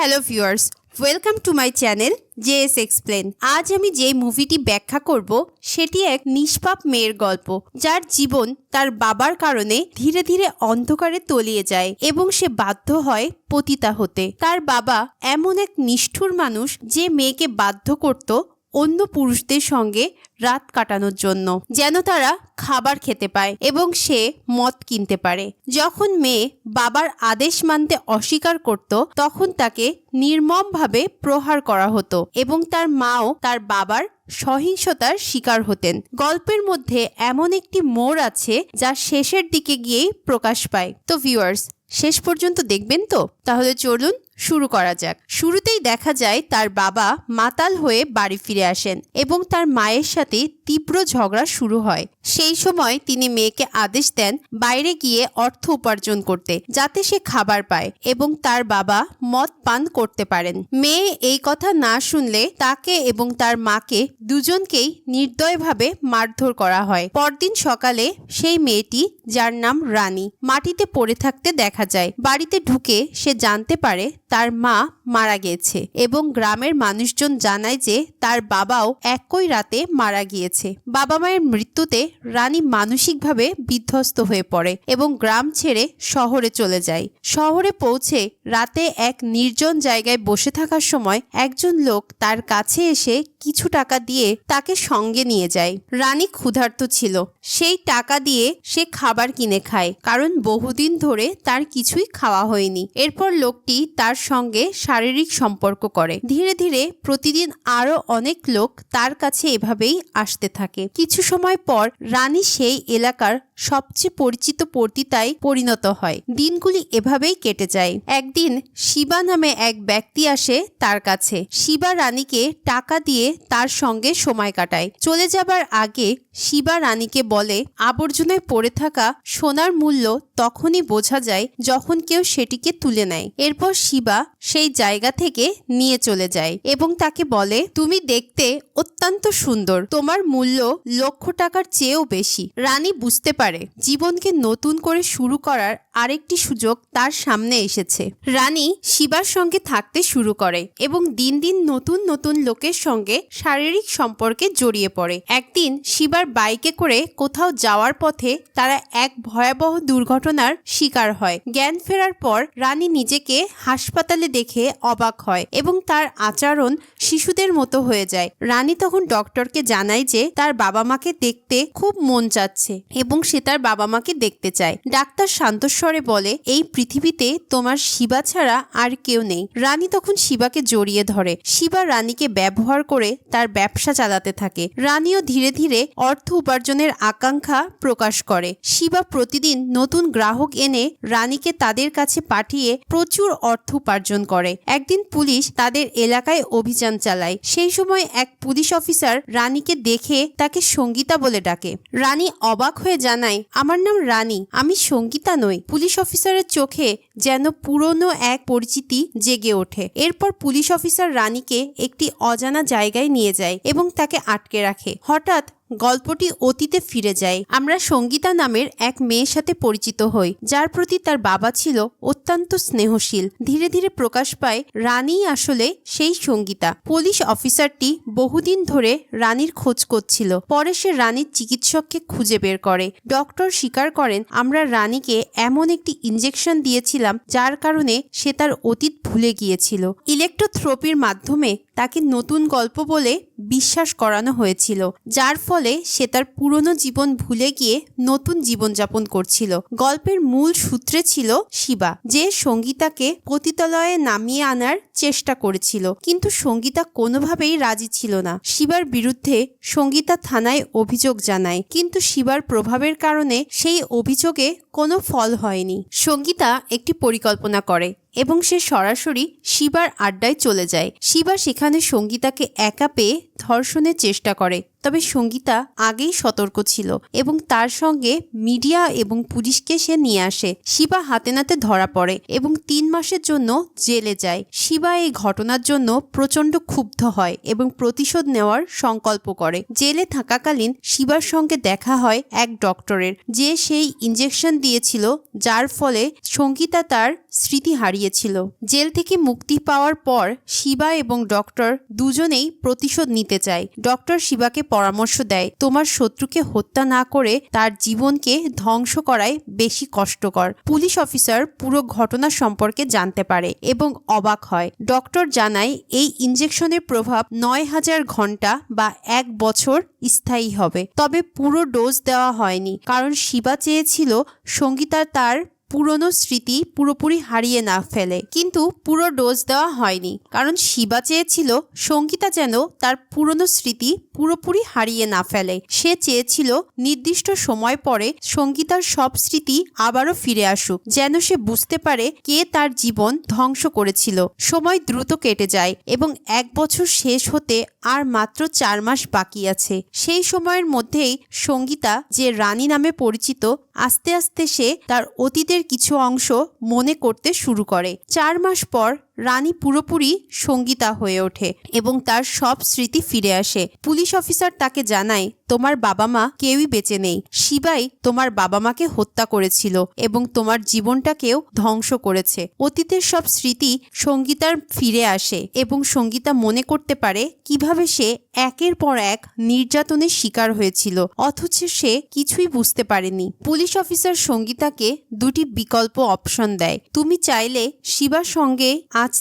Hello viewers, welcome to my channel JS explain. আজ আমি যে মুভিটি ব্যাখ্যা করব, সেটি এক নিষ্পাপ মেয়ের গল্প, যার জীবন তার বাবার কারণে ধীরে ধীরে অন্ধকারে তলিয়ে যায় এবং সে বাধ্য হয় পতিতা হতে। তার বাবা এমন এক নিষ্ঠুর মানুষ যে মেয়েকে বাধ্য করত অন্য পুরুষদের সঙ্গে রাত কাটানোর জন্য, যেন তারা খাবার খেতে পায় এবং সে মদ কিনতে পারে। যখন মেয়ে বাবার আদেশ মানতে অস্বীকার করত, তখন তাকে নির্মমভাবে প্রহার করা হতো এবং তার মাও তার বাবার সহিংসতার শিকার হতেন। গল্পের মধ্যে এমন একটি মোড় আছে যা শেষের দিকে গিয়েই প্রকাশ পায়। তো ভিউয়ার্স শেষ পর্যন্ত দেখবেন তো? তাহলে চলুন শুরু করা যাক। শুরুতেই দেখা যায় তার বাবা মাতাল হয়ে বাড়ি ফিরে আসেন এবং তার মায়ের সাথে তীব্র ঝগড়া শুরু হয়। সেই সময় তিনি মেয়েকে আদেশ দেন বাইরে গিয়ে অর্থ উপার্জন করতে, যাতে সে খাবার পায় এবং তার বাবা মদ পান করতে পারেন। মেয়ে এই কথা না শুনলে তাকে এবং তার মাকে দুজনকেই নির্দয়ভাবে মারধর করা হয়। পরদিন সকালে সেই মেয়েটি, যার নাম রানী, মাটিতে পড়ে থাকতে দেখা যায়। বাড়িতে ঢুকে সে জানতে পারে তার মা মারা গিয়েছে এবং গ্রামের মানুষজন জানায় যে তার বাবাও একই রাতে মারা গিয়েছে। বাবা মায়ের মৃত্যুতে রানী মানসিকভাবে বিধ্বস্ত হয়ে পড়ে এবং গ্রাম ছেড়ে শহরে চলে যায়। শহরে পৌঁছে রাতে এক নির্জন জায়গায় বসে থাকার সময় একজন লোক তার কাছে এসে কিছু টাকা দিয়ে তাকে সঙ্গে নিয়ে যায়। রানী ক্ষুধার্ত ছিল। সেই টাকা দিয়ে সে খাবার কিনে খায়, কারণ বহুদিন ধরে তার কিছুই খাওয়া হয়নি। এরপর লোকটি তার সঙ্গে শারীরিক সম্পর্ক করে। ধীরে ধীরে প্রতিদিন আরও অনেক লোক তার কাছে এভাবেই আসতে থাকে। কিছু সময় পর রানী সেই এলাকার সবচেয়ে পরিচিত পতিতায় পরিণত হয়। দিনগুলি এভাবেই কেটে যায়। একদিন শিবা নামে এক ব্যক্তি আসে তার কাছে। শিবা রানীকে টাকা দিয়ে তার সঙ্গে সময় কাটায়। চলে যাবার আগে শিবা রানীকে বলে, আবর্জনায় পড়ে থাকা সোনার মূল্য তখনই বোঝা যায় যখন কেউ সেটিকে তুলে নেয়। এরপর শিবা সেই জায়গা থেকে নিয়ে চলে যায় এবং তাকে বলে, তুমি দেখতে অত্যন্ত সুন্দর। তোমার মূল্য লক্ষ টাকার চেয়েও বেশি। রানী বুঝতে পারে জীবনকে নতুন করে শুরু করার আরেকটি সুযোগ তার সামনে এসেছে। রানী শিবার সঙ্গে থাকতে শুরু করে এবং দিন দিন নতুন নতুন লোকের সঙ্গে শারীরিক সম্পর্কে জড়িয়ে পড়ে। একদিন শিবার বাইকে করে কোথাও যাওয়ার পথে তারা এক ভয়াবহ দুর্ঘটনার শিকার হয়। জ্ঞান ফেরার পর রানী নিজেকে হাসপাতালে দেখে অবাক হয় এবং তার আচরণ শিশুদের মতো হয়ে যায়। রানী তখন ডক্টরকে জানায় যে তার বাবা মাকে দেখতে খুব মন চাচ্ছে এবং সে তার বাবা মাকে দেখতে চায়। ডাক্তার শান্তস্বরে বলে, এই পৃথিবীতে তোমার শিবা ছাড়া আর কেউ নেই। রানী তখন শিবাকে জড়িয়ে ধরে। শিবা রানীকে ব্যবহার করে তার ব্যবসা চালাতে থাকে। রানীও ধীরে ধীরে অর্থ উপার্জনের আকাঙ্ক্ষা প্রকাশ করে। শিবা প্রতিদিন নতুন গ্রাহক এনে রানীকে তাদের কাছে পাঠিয়ে প্রচুর অর্থ উপার্জন করে। একদিন পুলিশ তাদের এলাকায় অভিযান চালায়। সেই সময় এক পুলিশ অফিসার রানীকে দেখে তাকে সঙ্গীতা বলে ডাকে। রানী অবাক হয়ে জানায়, আমার নাম রানী, আমি সঙ্গীতা নই। পুলিশ অফিসারের চোখে যেন পুরনো এক পরিচিতি জেগে ওঠে। এরপর পুলিশ অফিসার রানীকে একটি অজানা জায়গায় নিয়ে যায় এবং তাকে আটকে রাখে। হঠাৎ গল্পটি অতীতে ফিরে যায়। আমরা সঙ্গীতা নামের এক মেয়ের সাথে পরিচিত হই, যার প্রতি তার বাবা ছিল অত্যন্ত স্নেহশীল। ধীরে ধীরে প্রকাশ পায়, রানী আসলে সেই সঙ্গীতা। পুলিশ অফিসারটি বহুদিন ধরে রানীর খোঁজ করছিল। পরে সে রানীর চিকিৎসককে খুঁজে বের করে। ডক্টর স্বীকার করেন, আমরা রানীকে এমন একটি ইঞ্জেকশন দিয়েছিলাম, যার কারণে সে তার অতীত ভুলে গিয়েছিল। ইলেকট্রোথ্রোপির মাধ্যমে তাকে নতুন গল্প বলে বিশ্বাস করানো হয়েছিল, যার ফলে সে তার পুরনো জীবন ভুলে গিয়ে নতুন জীবনযাপন করছিল। গল্পের মূল সূত্রে ছিল শিবা, যে সঙ্গীতাকে পতিতালয়ে নামিয়ে আনার চেষ্টা করেছিল, কিন্তু সঙ্গীতা কোনোভাবেই রাজি ছিল না। শিবার বিরুদ্ধে সঙ্গীতা থানায় অভিযোগ জানায়, কিন্তু শিবার প্রভাবের কারণে সেই অভিযোগে কোনো ফল হয়নি। সঙ্গীতা একটি পরিকল্পনা করে এবং সে সরাসরি শিবার আড্ডায় চলে যায়। শিবা সেখানে সঙ্গীতাকে একা পেয়ে ধর্ষণের চেষ্টা করে, তবে সঙ্গীতা আগেই সতর্ক ছিল এবং তার সঙ্গে মিডিয়া এবং পুলিশকে সে নিয়ে আসে। শিবা হাতে নাতে ধরা পড়ে এবং তিন মাসের জন্য জেলে যায়। শিবা এই ঘটনার জন্য প্রচণ্ড ক্ষুব্ধ হয় এবং প্রতিশোধ নেওয়ার সংকল্প করে। জেলে থাকাকালীন শিবার সঙ্গে দেখা হয় এক ডক্টরের, যে সেই ইঞ্জেকশন দিয়েছিল, যার ফলে সঙ্গীতা তার স্মৃতি হারিয়েছিল। জেল থেকে মুক্তি পাওয়ার পর শিবা এবং ডক্টর দুজনেই প্রতিশোধ নিতে চায় ডক্টর শিবাকে পরামর্শ দেয়, তোমার শত্রুকে হত্যা না করে তার জীবনকে ধ্বংস করাই বেশি কষ্টকর। পুলিশ অফিসার পুরো ঘটনা সম্পর্কে জানতে পারে এবং অবাক হয়। ডক্টর জানায়, এই ইঞ্জেকশনের প্রভাব নয় হাজার ঘণ্টা বা এক বছর স্থায়ী হবে। তবে পুরো ডোজ দেওয়া হয়নি। কারণ শিবা চেয়েছিল সঙ্গীতা তার পুরনো স্মৃতি পুরোপুরি হারিয়ে না ফেলে। কিন্তু পুরো ডোজ দেওয়া হয়নি। কারণ শিবা চেয়েছিল সঙ্গীতা যেন তার পুরনো স্মৃতি পুরোপুরি হারিয়ে না ফেলে। সে চেয়েছিল নির্দিষ্ট সময় পরে সঙ্গীতার সব স্মৃতি আবারও ফিরে আসুক, যেন সে বুঝতে পারে কে তার জীবন ধ্বংস করেছিল। সময় দ্রুত কেটে যায় এবং এক বছর শেষ হতে আর মাত্র চার মাস বাকি আছে। সেই সময়ের মধ্যেই সঙ্গীতা যে রানী নামে পরিচিত, আস্তে আস্তে সে তার অতীতের কিছু অংশ মনে করতে শুরু করে। চার মাস পর রানী পুরোপুরি সঙ্গীতা হয়ে ওঠে এবং তার সব স্মৃতি ফিরে আসে। পুলিশ অফিসার তাকে জানায়, তোমার বাবা মা কেউই বেঁচে নেই। শিবাই তোমার বাবা মাকে হত্যা করেছিল এবং তোমার জীবনটাকেও ধ্বংস করেছে। অতীতের সব স্মৃতি সঙ্গীতার ফিরে আসে এবং সঙ্গীতা মনে করতে পারে কীভাবে সে একের পর এক নির্যাতনের শিকার হয়েছিল, অথচ সে কিছুই বুঝতে পারেনি। পুলিশ অফিসার সঙ্গীতাকে দুটি বিকল্প অপশন দেয়। তুমি চাইলে শিবার সঙ্গে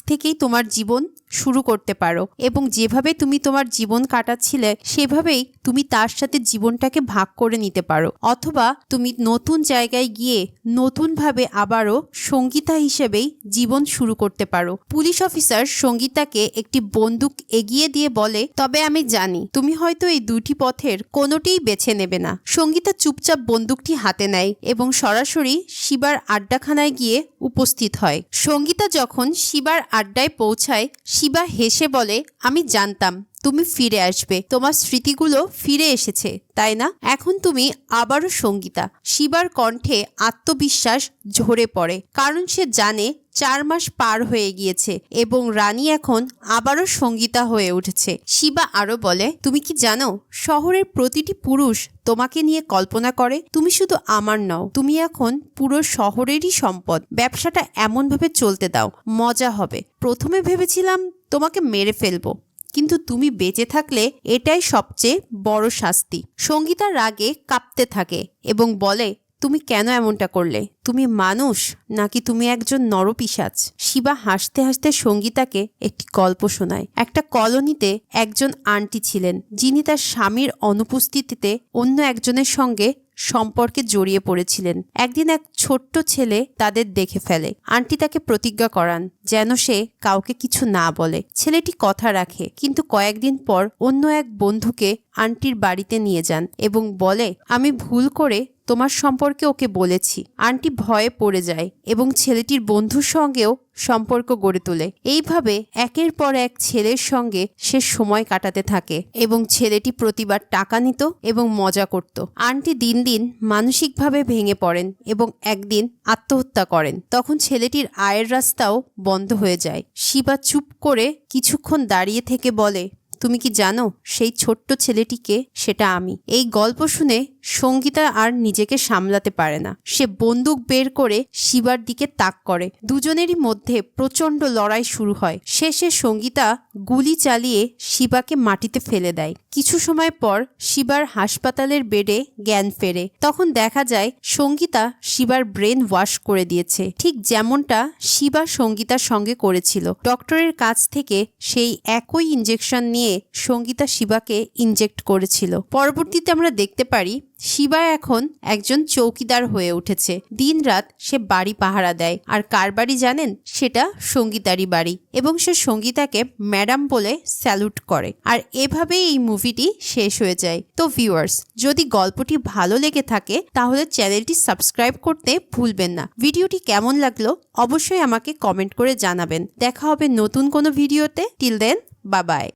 থেকেই তোমার জীবন শুরু করতে পারো। এবং যেভাবে তুমি তোমার জীবন কাটাচ্ছিলে, সেভাবেই তুমি তার সাথে জীবনটাকে ভাগ করে নিতে পারো। অথবা তুমি নতুন জায়গায় গিয়ে নতুনভাবে আবারও সঙ্গীতা হিসেবেই জীবন শুরু করতে পারো। পুলিশ অফিসার সঙ্গীতাকে একটি বন্দুক এগিয়ে দিয়ে বলে, তবে আমি জানি, তুমি হয়তো এই দুটি পথের কোনোটিই বেছে নেবে না। সঙ্গীতা চুপচাপ বন্দুকটি হাতে নেয় এবং সরাসরি শিবার আড্ডাখানায় গিয়ে উপস্থিত হয়। সঙ্গীতা যখন শিবার আড্ডায় পৌঁছায় শিবা হেসে বলে আমি জানতাম। তুমি ফিরে আসবে। তোমার স্মৃতিগুলো ফিরে এসেছে, তাই না? এখন তুমি আবারও সঙ্গীতা। শিবার কণ্ঠে আত্মবিশ্বাস ঝরে পড়ে, কারণ সে জানে চার মাস পার হয়ে গিয়েছে এবং রানী এখন আবারও সঙ্গীতা হয়ে উঠেছে। শিবা আরও বলে, তুমি কি জানো, শহরের প্রতিটি পুরুষ তোমাকে নিয়ে কল্পনা করে? তুমি শুধু আমার নও, তুমি এখন পুরো শহরেরই সম্পদ। ব্যবসাটা এমনভাবে চলতে দাও, মজা হবে। প্রথমে ভেবেছিলাম তোমাকে মেরে ফেলব কিন্তু তুমি বেঁচে থাকলে এটাই সবচেয়ে বড় শাস্তি। সঙ্গীতার রাগে কাঁপতে থাকে এবং বলে, তুমি কেন এমনটা করলে? তুমি মানুষ নাকি তুমি একজন নরপিসাচ শিবা হাসতে হাসতে সঙ্গীতাকে একটি গল্প শোনায়। একটা কলোনিতে একজন আন্টি ছিলেন, যিনি তার স্বামীর অনুপস্থিতিতে অন্য একজনের সঙ্গে সম্পর্কে জড়িয়ে পড়েছিলেন। একদিন এক ছোট্ট ছেলে তাদের দেখে ফেলে। আন্টি তাকে প্রতিজ্ঞা করান যেন সে কাউকে কিছু না বলে। ছেলেটি কথা রাখে, কিন্তু কয়েকদিন পর অন্য এক বন্ধুকে আন্টির বাড়িতে নিয়ে যান এবং বলে, আমি ভুল করে তোমার সম্পর্কে ওকে বলেছি। আন্টি ভয়ে পড়ে যায় এবং ছেলেটির বন্ধুর সঙ্গেও সম্পর্ক গড়ে তোলে। এইভাবে একের পর এক ছেলের সঙ্গে সে সময় কাটাতে থাকে এবং ছেলেটি প্রতিবার টাকা নিত এবং মজা করত। আন্টি দিন দিন মানসিকভাবে ভেঙে পড়েন এবং একদিন আত্মহত্যা করেন। তখন ছেলেটির আয়ের রাস্তাও বন্ধ হয়ে যায়। শিবা চুপ করে কিছুক্ষণ দাঁড়িয়ে থেকে বলে, তুমি কি জানো সেই ছোট্ট ছেলেটিকে? সেটা আমি। এই গল্প শুনে সঙ্গীতা আর নিজেকে সামলাতে পারে না। সে বন্দুক বের করে শিবার দিকে তাক করে। দুজনেরই মধ্যে প্রচণ্ড লড়াই শুরু হয়। শেষে সঙ্গীতা গুলি চালিয়ে শিবাকে মাটিতে ফেলে দেয়। কিছু সময় পর শিবার হাসপাতালের বেডে জ্ঞান ফেরে। তখন দেখা যায় সঙ্গীতা শিবার ব্রেন ওয়াশ করে দিয়েছে। ঠিক যেমনটা শিবা সঙ্গীতার সঙ্গে করেছিল। ডক্টরের কাছ থেকে সেই একই ইঞ্জেকশন নিয়ে সঙ্গীতা শিবাকে ইনজেক্ট করেছিল। পরবর্তীতে আমরা দেখতে পারি শিবা এখন একজন চৌকিদার হয়ে উঠেছে। দিনরাত সে বাড়ি পাহারা দেয়। আর কার বাড়ি জানেন? সেটা সঙ্গীতারই বাড়ি। এবং সে সঙ্গীতাকে ম্যাডাম বলে স্যালুট করে। আর এভাবেই এই মুভিটি শেষ হয়ে যায়। তো ভিউয়ার্স, যদি গল্পটি ভালো লেগে থাকে, তাহলে চ্যানেলটি সাবস্ক্রাইব করতে ভুলবেন না। ভিডিওটি কেমন লাগল, অবশ্যই আমাকে কমেন্ট করে জানাবেন। দেখা হবে নতুন কোনো ভিডিওতে। টিল দেন বাবাই